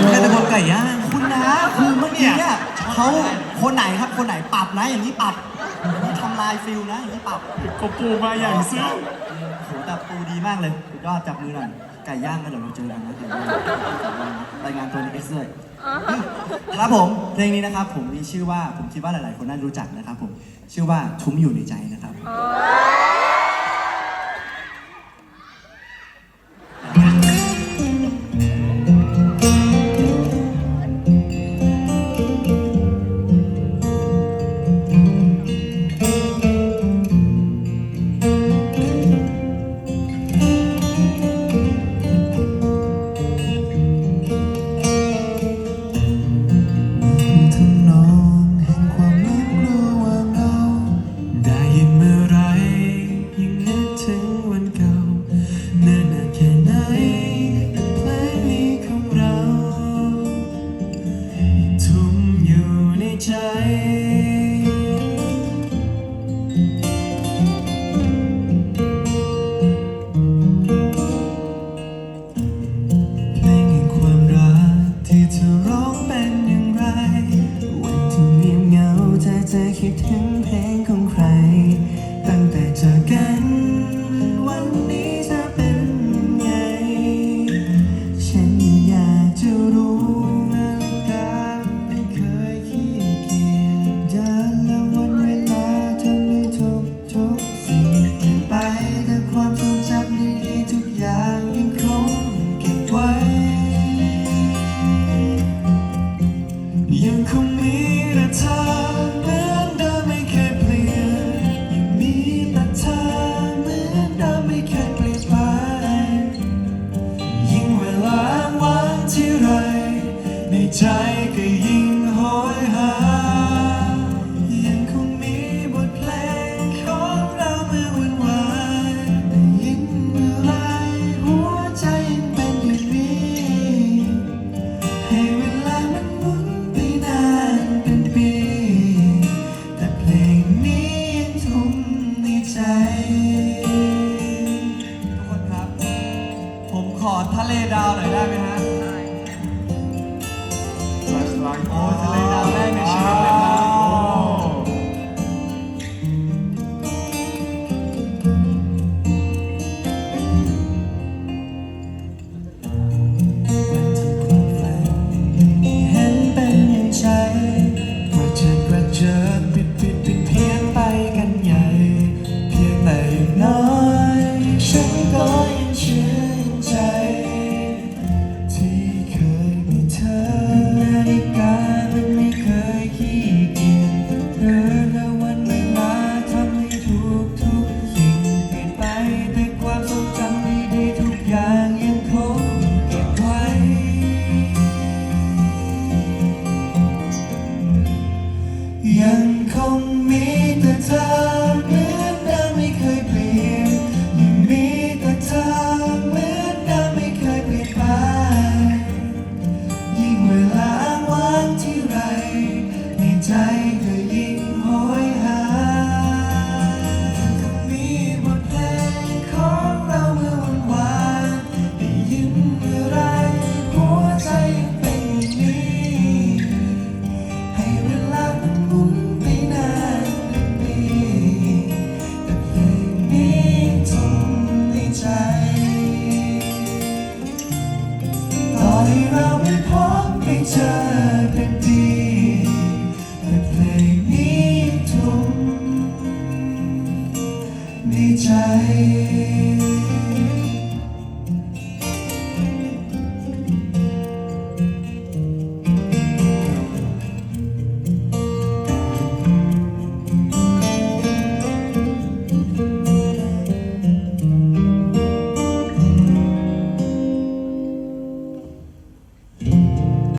ไม่แค่ตะโกนไก่ย่างคุณนะคือเมื่อกี้เนี่ยเขาคนไหนครับคนไหนปรับนะอย่างนี้ปรับอย่างนี้ทำลายฟิลนะอย่างนี้ปรับก็ปูมาอย่างซึ้งโอ้โหแต่ปูดีมากเลยสุดยอดจับมือหน่อยไก่ย่างกันเดี๋ยวเราเจอกันนะเดี๋ยวรายงานตัวในเอ็กซ์เลยครับผมเพลงนี้นะครับ ผมมีชื่อว่าผมคิดว่าหลาย ๆ คนน่ารู้จักนะครับ ผมชื่อว่าทุ้มอยู่ในใจนะครับ ร้องเป็นอย่างไร วันที่เงียบเหงาเธอจะคิดถึงเพลง ที่ไร ในใจก็ยิ่งโหยหา ยังคงมีบทเพลงของเราเมื่อวันวานได้ยินเมื่อไรหัวใจยังเป็นอย่างนี้ ให้เวลามันหมุนไปนานเป็นปี แต่เพลงนี้ยังทุ่มในใจ ทุกคนครับ ผมขอทะเลดาวหน่อยได้ไหมฮะ 어, ต่อให้เราไม่พบไม่เจอกันดีแต่เพลงนี้ทุ่มในใจ